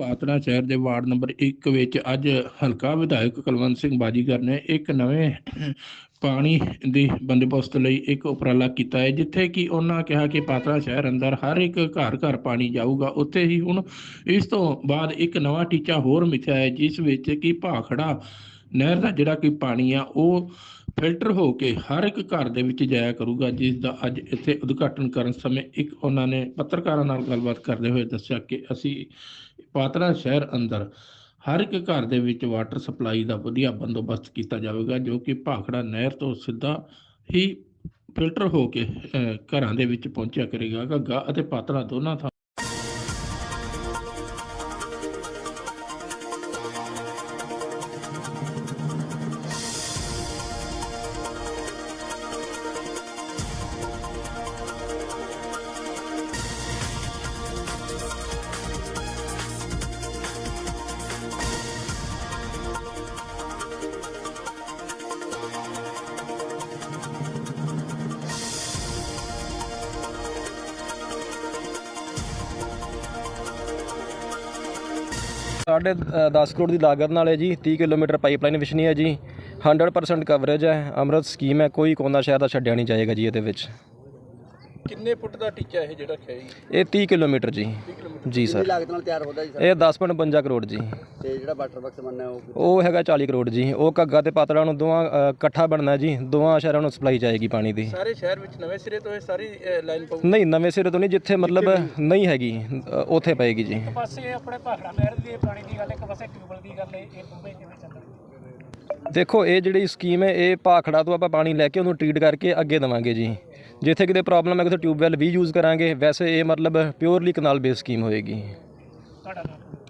ਪਾਤੜਾ ਸ਼ਹਿਰ ਦੇ ward number 1 ਵਿੱਚ ਅੱਜ ਹਲਕਾ ਵਿਧਾਇਕ ਕੁਲਵੰਤ ਸਿੰਘ ਬਾਜੀਗਰ ਨੇ ਇੱਕ ਨਵੇਂ ਪਾਣੀ ਦੀ ਬੰਦੋਬਸਤ ਲਈ ਇੱਕ ਉਪਰਾਲਾ ਕੀਤਾ ਹੈ, ਜਿੱਥੇ ਕਿ ਉਹਨਾਂ ਕਿਹਾ ਕਿ ਪਾਤੜਾ ਸ਼ਹਿਰ ਅੰਦਰ ਹਰ ਇੱਕ ਘਰ ਘਰ ਪਾਣੀ ਜਾਊਗਾ। ਉੱਥੇ ਹੀ ਹੁਣ ਇਸ ਤੋਂ ਬਾਅਦ ਇੱਕ ਨਵਾਂ ਟੀਚਾ ਹੋਰ ਮਿਥਿਆ ਹੈ, ਜਿਸ ਵਿੱਚ ਕਿ ਭਾਖੜਾ ਨਹਿਰ ਦਾ ਜਿਹੜਾ ਕਿ ਪਾਣੀ ਆ, ਉਹ ਫਿਲਟਰ ਹੋ ਕੇ ਹਰ ਇੱਕ ਘਰ ਦੇ ਵਿੱਚ ਜਾਇਆ ਕਰੂਗਾ, ਜਿਸ ਦਾ ਅੱਜ ਇੱਥੇ ਉਦਘਾਟਨ ਕਰਨ ਸਮੇਂ ਇੱਕ ਉਹਨਾਂ ਨੇ ਪੱਤਰਕਾਰਾਂ ਨਾਲ ਗੱਲਬਾਤ ਕਰਦੇ ਹੋਏ ਦੱਸਿਆ ਕਿ ਅਸੀਂ ਪਾਤਰਾ ਸ਼ਹਿਰ ਅੰਦਰ ਹਰ ਇੱਕ ਘਰ ਦੇ ਵਿੱਚ ਵਾਟਰ ਸਪਲਾਈ ਦਾ ਵਧੀਆ ਬੰਦੋਬਸਤ ਕੀਤਾ ਜਾਵੇਗਾ, ਜੋ ਕਿ ਭਾਖੜਾ ਨਹਿਰ ਤੋਂ ਸਿੱਧਾ ਹੀ ਫਿਲਟਰ ਹੋ ਕੇ ਘਰਾਂ ਦੇ ਵਿੱਚ ਪਹੁੰਚਿਆ ਕਰੇਗਾ। ਘੱਗਾ ਅਤੇ ਪਾਤੜਾ ਦੋਨਾਂ ਸਾਢੇ 10 ਕਰੋੜ ਦੀ ਲਾਗਤ ਨਾਲ ਹੈ ਜੀ 30 ਕਿਲੋਮੀਟਰ ਪਾਈਪਲਾਈਨ ਵਿਛਣੀ ਹੈ ਜੀ। 100% ਕਵਰੇਜ ਹੈ, ਅੰਮ੍ਰਿਤ ਸਕੀਮ ਹੈ, ਕੋਈ ਕੋਨਾ ਸ਼ਹਿਰ ਦਾ ਛੱਡਿਆ ਨਹੀਂ ਜਾਏਗਾ ਜੀ ਇਹਦੇ ਵਿੱਚ। ਕਿੰਨੇ ਫੁੱਟ ਦਾ ਟੀਚਾ ਇਹ ਜਿਹੜਾ ਰੱਖਿਆ ਜੀ? ਇਹ 30 ਕਿਲੋਮੀਟਰ ਜੀ। ਜੀ ਸਰ। ਲਾਗਤ ਨਾਲ ਤਿਆਰ ਹੁੰਦਾ ਜੀ ਸਰ? ਇਹ 10.52 ਕਰੋੜ ਜੀ। ਤੇ ਜਿਹੜਾ ਵਾਟਰ ਬਾਕਸ ਬਣਨਾ ਉਹ ਉਹ ਹੈਗਾ 40 ਕਰੋੜ ਜੀ। ਉਹ ਘੱਗਾ ਤੇ ਪਾਤੜਾ ਨੂੰ ਦੋਵਾਂ ਇਕੱਠਾ ਬਣਨਾ ਜੀ। ਦੋਵਾਂ ਸ਼ਹਿਰਾਂ ਨੂੰ ਸਪਲਾਈ ਜਾਏਗੀ ਪਾਣੀ ਦੀ। ਸਾਰੇ ਸ਼ਹਿਰ ਵਿੱਚ ਨਵੇਂ ਸਿਰੇ ਤੋਂ ਇਹ ਸਾਰੀ ਲਾਈਨ ਪਊ ਨਹੀਂ ਨਵੇਂ ਸਿਰੇ ਤੋਂ ਨਹੀਂ ਜਿੱਥੇ ਮਤਲਬ ਨਹੀਂ ਹੈਗੀ ਉੱਥੇ ਪਏਗੀ ਜੀ। ਪਾਸੇ ਆਪਣੇ ਭਾਖੜਾ ਨਹਿਰ ਦੀ ਪਾਣੀ ਦੀ ਗੱਲ ਇੱਕ ਪਾਸੇ ਟਿਊਬਲ ਦੀ ਗੱਲ ਇਹ ਦੋਵੇਂ ਕਿਵੇਂ ਚੱਲਣਗੇ? ਦੇਖੋ ਇਹ ਜਿਹੜੀ ਸਕੀਮ ਹੈ ਇਹ ਭਾਖੜਾ ਤੋਂ ਆਪਾਂ ਪਾਣੀ ਲੈ ਕੇ ਉਹਨੂੰ ਟ੍ਰੀਟ ਕਰਕੇ ਅੱਗੇ ਦੇਵਾਂਗੇ ਜੀ। ਜਿੱਥੇ ਕਿਤੇ ਪ੍ਰੋਬਲਮ ਹੈ ਕਿਤੇ ਟਿਊਬਵੈਲ ਵੀ ਯੂਜ਼ ਕਰਾਂਗੇ ਵੈਸੇ ਇਹ ਮਤਲਬ ਪਿਓਰਲੀ ਕਨਾਲ ਬੇਸ ਸਕੀਮ ਹੋਏਗੀ।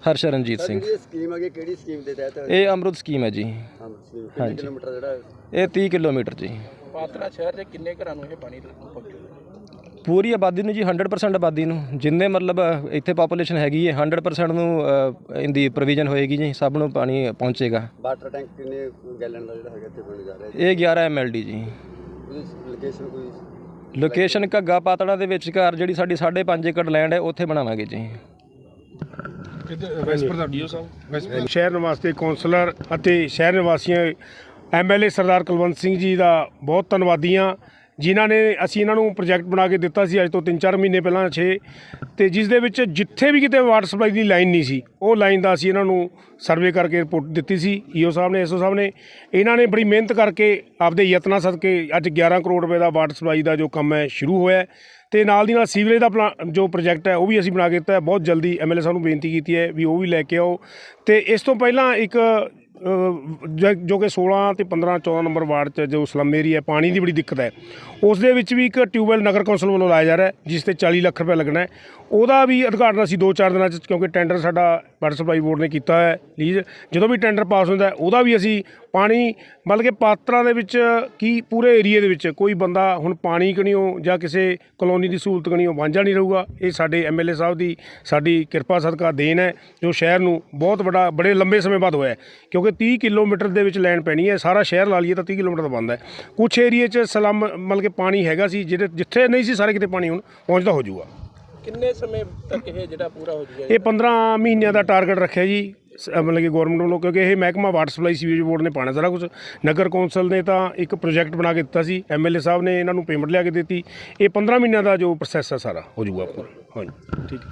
ਹਰਸ਼ਰਨਜੀਤ ਸਿੰਘ। ਸਕੀਮ ਹੈਗੀ ਕਿਹੜੀ ਸਕੀਮ ਦੇ ਤਹਿਤ? ਇਹ ਅਮਰੁਤ ਸਕੀਮ ਹੈ ਜੀ। ਹਾਂ ਸਕੀਮ ਕਿੰਨੇ ਕਿਲੋਮੀਟਰ ਜਿਹੜਾ ਇਹ 30 ਕਿਲੋਮੀਟਰ ਜੀ। ਪਾਤੜਾ ਸ਼ਹਿਰ ਦੇ ਕਿੰਨੇ ਘਰਾਂ ਨੂੰ ਇਹ ਪਾਣੀ ਪਹੁੰਚੂਗਾ ਪੂਰੀ ਆਬਾਦੀ ਨੂੰ ਜੀ 100% ਆਬਾਦੀ ਨੂੰ। ਜਿੰਨੇ ਮਤਲਬ ਇੱਥੇ ਪਾਪੂਲੇਸ਼ਨ ਹੈਗੀ ਹੈ 100% ਨੂੰ ਇਹਦੀ ਪ੍ਰੋਵੀਜ਼ਨ ਹੋਏਗੀ ਜੀ ਸਭ ਨੂੰ ਪਾਣੀ ਪਹੁੰਚੇਗਾ। ਵਾਟਰ ਟੈਂਕ ਕਿੰਨੇ ਗੈਲਨ ਦਾ ਜਿਹੜਾ ਹੈਗਾ ਇੱਥੇ ਬਣ ਜਾ ਰਿਹਾ ਇਹ 11 ਐਮਐਲਡੀ ਜੀ। ਲੋਕੇਸ਼ਨ ਕੋਈ ਲੋਕੇਸ਼ਨ ਘੱਗਾ ਪਾਤੜਾ ਦੇ ਵਿਚਕਾਰ ਜਿਹੜੀ ਸਾਡੀ 5.5 ਏਕੜ ਲੈਂਡ ਹੈ ਉੱਥੇ ਬਣਾਵਾਂਗੇ ਜੀ। ਸ਼ਹਿਰ ਨਿਵਾਸੀ ਕੌਂਸਲਰ ਅਤੇ ਸ਼ਹਿਰ ਨਿਵਾਸੀਆਂ ਐਮਐਲਏ ਸਰਦਾਰ ਕੁਲਵੰਤ ਸਿੰਘ ਜੀ ਦਾ ਬਹੁਤ ਧੰਨਵਾਦੀ ਹਾਂ। ਜਿਨ੍ਹਾਂ ਨੇ ਅਸੀਂ ਇਹਨਾਂ ਨੂੰ ਪ੍ਰੋਜੈਕਟ ਬਣਾ ਕੇ ਦਿੱਤਾ ਸੀ ਅੱਜ ਤੋਂ 3-4 ਮਹੀਨੇ ਪਹਿਲਾਂ 6 ਤੇ ਜਿਸ ਦੇ ਵਿੱਚ ਜਿੱਥੇ ਵੀ ਕਿਤੇ ਵਾਟਰ ਸਪਲਾਈ ਦੀ ਲਾਈਨ ਨਹੀਂ ਸੀ, ਉਹ ਲਾਈਨ ਦਾ ਅਸੀਂ ਇਹਨਾਂ ਨੂੰ ਸਰਵੇ ਕਰਕੇ ਰਿਪੋਰਟ ਦਿੱਤੀ ਸੀ, ਈਓ ਸਾਹਿਬ ਨੇ, ਐਸਓ ਸਾਹਿਬ ਨੇ। ਇਹਨਾਂ ਨੇ ਬੜੀ ਮਿਹਨਤ ਕਰਕੇ ਆਪਦੇ ਯਤਨਾਂ ਸਦਕੇ ਅੱਜ 11 ਕਰੋੜ ਰੁਪਏ ਦਾ ਵਾਟਰ ਸਪਲਾਈ ਦਾ ਜੋ ਕੰਮ ਹੈ ਸ਼ੁਰੂ ਹੋਇਆ ਹੈ। ਤੇ ਨਾਲ ਦੀ ਨਾਲ ਸੀਵਰੇਜ ਦਾ ਪਲਾ, ਜੋ ਪ੍ਰੋਜੈਕਟ ਹੈ, ਉਹ ਵੀ ਅਸੀਂ ਬਣਾ ਕੇ ਦਿੱਤਾ ਹੈ। ਬਹੁਤ ਜਲਦੀ ਐਮਐਲਏ ਸਾਹਿਬ ਨੂੰ ਬੇਨਤੀ ਕੀਤੀ ਹੈ ਵੀ ਉਹ ਵੀ ਲੈ ਕੇ ਆਓ। ਤੇ ਇਸ ਤੋਂ ਪਹਿਲਾਂ ਇੱਕ ਜ- ਜੋ ਕਿ 16 ਤੇ 15 14 ਨੰਬਰ ਵਾਰਡ 'ਚ ਜੋ ਸਲਮ ਏਰੀਆ ਪਾਣੀ ਦੀ ਬੜੀ ਦਿੱਕਤ ਹੈ। ਉਸ ਦੇ ਵਿੱਚ ਵੀ ਇੱਕ ਟਿਊਬਵੈਲ ਨਗਰ ਕੌਂਸਲ ਵੱਲੋਂ ਲਾਇਆ ਜਾ ਰਿਹਾ ਜਿਸ ਤੇ 40 ਲੱਖ ਰੁਪਏ ਲੱਗਣਾ ਹੈ। ਉਹਦਾ ਵੀ ਉਦਘਾਟਨ ਅਸੀਂ 2-4 ਦਿਨਾਂ 'ਚ, ਕਿਉਂਕਿ ਟੈਂਡਰ ਸਾਡਾ ਵਾਟਰ ਸਪਲਾਈ ਬੋਰਡ ਨੇ ਕੀਤਾ ਹੈ, ਲੀਜ਼। ਜਦੋਂ ਵੀ ਟੈਂਡਰ ਪਾਸ ਹੁੰਦਾ ਉਹਦਾ ਵੀ ਅਸੀਂ ਪਾਣੀ ਮਤਲਬ ਕਿ ਪਾਤਰਾਂ ਦੇ ਵਿੱਚ ਕੀ ਪੂਰੇ ਏਰੀਏ ਦੇ ਵਿੱਚ ਕੋਈ ਬੰਦਾ ਹੁਣ ਪਾਣੀ ਕਣੀਓ ਜਾਂ ਕਿਸੇ ਕਲੋਨੀ ਦੀ ਸਹੂਲਤ ਕਣੀਓ ਵਾਂਝਾ ਨਹੀਂ ਰਹੂਗਾ? ਇਹ ਸਾਡੇ ਐਮਐਲਏ ਸਾਹਿਬ ਦੀ ਸਾਡੀ ਕਿਰਪਾ ਸਦਕਾ ਦੇਣ ਹੈ ਜੋ ਸ਼ਹਿਰ ਨੂੰ ਬਹੁਤ ਵੱਡਾ ਬੜੇ ਲੰਬੇ ਸਮੇਂ ਬਾਅਦ ਹੋਇਆ ਕਿਉਂਕਿ 30 ਕਿਲੋਮੀਟਰ ਦੇ ਵਿੱਚ ਲਾਈਨ ਪੈਣੀ ਹੈ ਸਾਰਾ ਸ਼ਹਿਰ ਲਾ ਲਈਏ ਤਾਂ 30 ਕਿਲੋਮੀਟਰ ਦਾ ਬਣਦਾ ਹੈ। ਕੁਛ ਏਰੀਏ 'ਚ ਸਲਮ ਮਤਲਬ ਕਿ ਪਾਣੀ ਹੈਗਾ ਸੀ ਜਿਹੜੇ ਜਿੱਥੇ ਨਹੀਂ ਸੀ ਸਾਰੇ ਕਿਤੇ ਪਾਣੀ ਹੁਣ ਪਹੁੰਚਦਾ ਹੋ ਜਾਊਗਾ। ਕਿੰਨੇ ਸਮੇਂ ਤੱਕ ਇਹ ਜਿਹੜਾ ਪੂਰਾ ਹੋ ਜਾਊਗਾ? ਇਹ 15 ਮਹੀਨਿਆਂ ਦਾ ਟਾਰਗੇਟ ਰੱਖਿਆ ਜੀ। ਸ- ਮਤਲਬ ਕਿ ਗਵਰਨਮੈਂਟ ਵੱਲੋਂ ਕਿਉਂਕਿ ਇਹ ਮਹਿਕਮਾ ਵਾਟਰ ਸਪਲਾਈ ਸੀਵੇਜ ਬੋਰਡ ਨੇ ਪਾਣਾ ਸਾਰਾ ਕੁਝ ਨਗਰ ਕੌਂਸਲ ਨੇ ਤਾਂ ਇੱਕ ਪ੍ਰੋਜੈਕਟ ਬਣਾ ਕੇ ਦਿੱਤਾ ਸੀ। ਐਮਐਲਏ ਸਾਹਿਬ ਨੇ ਇਹਨਾਂ ਨੂੰ ਪੇਮੈਂਟ ਲਿਆ ਕੇ ਦਿੱਤੀ। ਇਹ 15 ਮਹੀਨਿਆਂ ਦਾ ਜੋ ਪ੍ਰੋਸੈਸ ਹੈ ਸਾਰਾ ਹੋ ਜਾਊਗਾ ਪੂਰਾ ਹਾਂਜੀ। ਠੀਕ ਹੈ।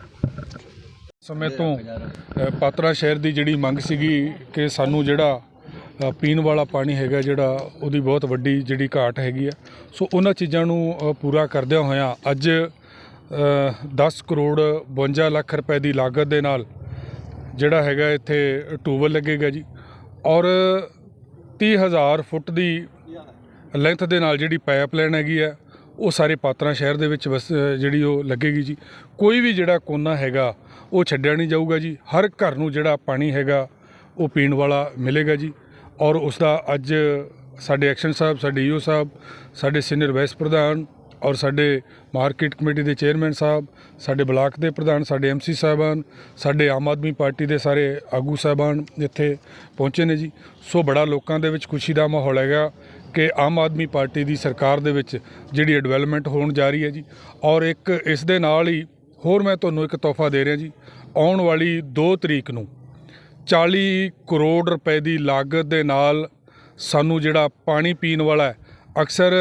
ਸਮੇਂ ਤੋਂ ਅ, ਪਾਤੜਾ ਸ਼ਹਿਰ ਦੀ ਜਿਹੜੀ ਮੰਗ ਸੀਗੀ ਕਿ ਸਾਨੂੰ ਜਿਹੜਾ ਅ, ਪੀਣ ਵਾਲਾ ਪਾਣੀ ਹੈਗਾ ਜਿਹੜਾ ਉਹਦੀ ਬਹੁਤ ਵੱਡੀ ਜਿਹੜੀ ਘਾਟ ਹੈਗੀ ਆ। ਸੋ ਉਹਨਾਂ ਚੀਜ਼ਾਂ ਨੂੰ ਅ, ਪੂਰਾ ਕਰਦਿਆਂ ਹੋਇਆਂ ਅੱਜ ਅ, 10 ਕਰੋੜ 52 ਲੱਖ ਰੁਪਏ ਦੀ ਲਾਗਤ ਦੇ ਨਾਲ ਜਿਹੜਾ ਹੈਗਾ ਇੱਥੇ ਟੂਬਲ ਲੱਗੇਗਾ ਜੀ। ਔਰ 30000 ਫੁੱਟ ਦੀ ਲੈਂਥ ਦੇ ਨਾਲ ਜਿਹੜੀ ਪਾਈਪਲਾਈਨ ਹੈਗੀ ਆ, ਉਹ ਸਾਰੇ ਪਾਤਰਾ ਸ਼ਹਿਰ ਦੇ ਵਿੱਚ ਬਸ ਜਿਹੜੀ ਉਹ ਲੱਗੇਗੀ ਜੀ। ਕੋਈ ਵੀ ਜਿਹੜਾ ਕੋਨਾ ਹੈਗਾ, ਉਹ ਛੱਡਿਆ ਨਹੀਂ ਜਾਊਗਾ ਜੀ। ਹਰ ਘਰ ਨੂੰ ਜਿਹੜਾ ਪਾਣੀ ਹੈਗਾ, ਉਹ ਪੀਣ ਵਾਲਾ ਮਿਲੇਗਾ ਜੀ। ਔਰ ਉਸ ਦਾ ਅੱਜ ਸਾਡੇ ਐਕਸ਼ਨ ਸਾਹਿਬ, ਸਾਡੇ ਈਓ ਸਾਹਿਬ, ਸਾਡੇ ਸੀਨੀਅਰ ਵਾਈਸ ਪ੍ਰਧਾਨ ਔਰ ਸਾਡੇ ਮਾਰਕੀਟ ਕਮੇਟੀ ਦੇ ਚੇਅਰਮੈਨ ਸਾਹਿਬ, ਸਾਡੇ ਬਲਾਕ ਦੇ ਪ੍ਰਧਾਨ, ਸਾਡੇ ਐਮਸੀ ਸਾਹਿਬਾਨ, ਸਾਡੇ ਆਮ ਆਦਮੀ ਪਾਰਟੀ ਦੇ ਸਾਰੇ ਆਗੂ ਸਾਹਿਬਾਨ ਇੱਥੇ ਪਹੁੰਚੇ ਨੇ ਜੀ। ਸੋ ਬੜਾ ਲੋਕਾਂ ਦੇ ਵਿੱਚ ਖੁਸ਼ੀ ਦਾ ਮਾਹੌਲ ਹੈਗਾ ਕਿ ਆਮ ਆਦਮੀ ਪਾਰਟੀ ਦੀ ਸਰਕਾਰ ਦੇ ਵਿੱਚ ਜਿਹੜੀ ਡਿਵੈਲਪਮੈਂਟ ਹੋਣ ਜਾ ਰਹੀ ਹੈ ਜੀ। ਔਰ ਇੱਕ ਇਸ ਦੇ ਨਾਲ ਹੀ ਹੋਰ ਮੈਂ ਤੁਹਾਨੂੰ ਇੱਕ ਤੋਹਫਾ ਦੇ ਰਿਹਾ ਜੀ। ਆਉਣ ਵਾਲੀ 2 ਤਰੀਕ ਨੂੰ 40 ਕਰੋੜ ਰੁਪਏ ਦੀ ਲਾਗਤ ਦੇ ਨਾਲ ਸਾਨੂੰ ਜਿਹੜਾ ਪਾਣੀ ਪੀਣ ਵਾਲਾ ਅਕਸਰ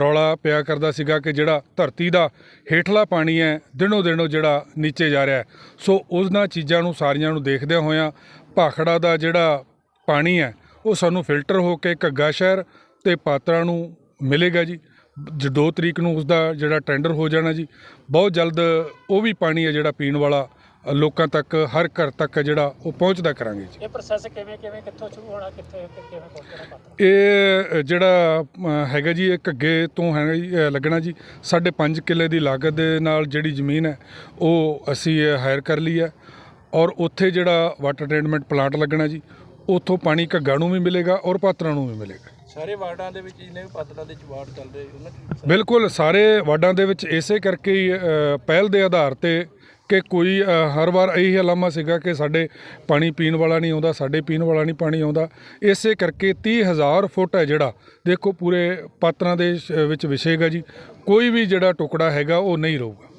ਰੌਲਾ ਪਿਆ ਕਰਦਾ ਸੀਗਾ ਕਿ ਜਿਹੜਾ ਧਰਤੀ ਦਾ ਹੇਠਲਾ ਪਾਣੀ ਹੈ, ਦਿਨੋ ਦਿਨੋ ਜਿਹੜਾ ਨੀਚੇ ਜਾ ਰਿਹਾ ਸੋ ਉਹਨਾਂ ਚੀਜ਼ਾਂ ਨੂੰ, ਸਾਰੀਆਂ ਨੂੰ ਦੇਖਦਿਆਂ ਹੋਇਆਂ ਭਾਖੜਾ ਦਾ ਜਿਹੜਾ ਪਾਣੀ ਹੈ, ਉਹ ਸਾਨੂੰ ਫਿਲਟਰ ਹੋ ਕੇ ਘੱਗਾ ਸ਼ਹਿਰ ਤੇ ਪਾਤਰਾ ਨੂੰ ਮਿਲੇਗਾ ਜੀ। ਜ 2 ਤਰੀਕ ਨੂੰ ਉਸ ਦਾ ਜਿਹੜਾ ਟੈਂਡਰ ਹੋ ਜਾਣਾ ਜੀ। ਬਹੁਤ ਜਲਦ ਉਹ ਵੀ ਪਾਣੀ ਹੈ ਜਿਹੜਾ ਪੀਣ ਵਾਲਾ ਲੋਕਾਂ ਤੱਕ ਹਰ ਘਰ ਤੱਕ ਜਿਹੜਾ ਉਹ ਪਹੁੰਚਦਾ ਕਰਾਂਗੇ ਜੀ। ਇਹ ਪ੍ਰੋਸੈਸ ਕਿਵੇਂ ਕਿਵੇਂ ਕਿੱਥੋਂ ਸ਼ੁਰੂ ਹੋਣਾ ਕਿੱਥੇ ਕਿਵੇਂ ਪਹੁੰਚਣਾ ਪਾਤਰ ਇਹ ਜਿਹੜਾ ਹੈਗਾ ਜੀ ਇਹ ਘੱਗੇ ਤੋਂ ਹੈ ਲੱਗਣਾ ਜੀ। ਸਾਢੇ ਪੰਜ ਕਿੱਲੇ ਦੀ ਲਾਗਤ ਦੇ ਨਾਲ ਜਿਹੜੀ ਜ਼ਮੀਨ ਹੈ ਉਹ ਅਸੀਂ ਹਾਇਰ ਕਰ ਲਈ ਹੈ। ਔਰ ਉੱਥੇ ਜਿਹੜਾ ਵਾਟਰ ਟ੍ਰੀਟਮੈਂਟ ਪਲਾਂਟ ਲੱਗਣਾ ਜੀ ਉੱਥੋਂ ਪਾਣੀ ਘੱਗਾ ਨੂੰ ਵੀ ਮਿਲੇਗਾ ਔਰ ਪਾਤਰਾਂ ਨੂੰ ਵੀ ਮਿਲੇਗਾ। ਸਾਰੇ ਵਾਰਡਾਂ ਦੇ ਵਿੱਚ ਜਿੰਨੇ ਵੀ ਪਾਤਰਾਂ ਦੇ ਚ ਵਾਰਡ ਚੱਲਦੇ ਉਹਨਾਂ ਬਿਲਕੁਲ ਸਾਰੇ ਵਾਰਡਾਂ ਦੇ ਵਿੱਚ ਇਸੇ ਕਰਕੇ ਹੀ ਪਹਿਲ ਦੇ ਆਧਾਰ ਤੇ ਕਿ ਕੋਈ ਹਰ ਵਾਰ ਇਹੀ ਅਲਾਮਾ ਸੀਗਾ ਕਿ ਸਾਡੇ ਪਾਣੀ ਪੀਣ ਵਾਲਾ ਨਹੀਂ ਆਉਂਦਾ, ਸਾਡੇ ਪੀਣ ਵਾਲਾ ਨਹੀਂ ਪਾਣੀ ਆਉਂਦਾ। ਇਸੇ ਕਰਕੇ 30000 ਫੁੱਟ ਹੈ ਜਿਹੜਾ। ਦੇਖੋ ਪੂਰੇ ਪਾਤਰਾਂ ਦੇ ਵਿੱਚ ਵਿਛੇਗਾ ਜੀ। ਕੋਈ ਵੀ ਜਿਹੜਾ ਟੁਕੜਾ ਹੈਗਾ ਉਹ ਨਹੀਂ ਰਹੂਗਾ।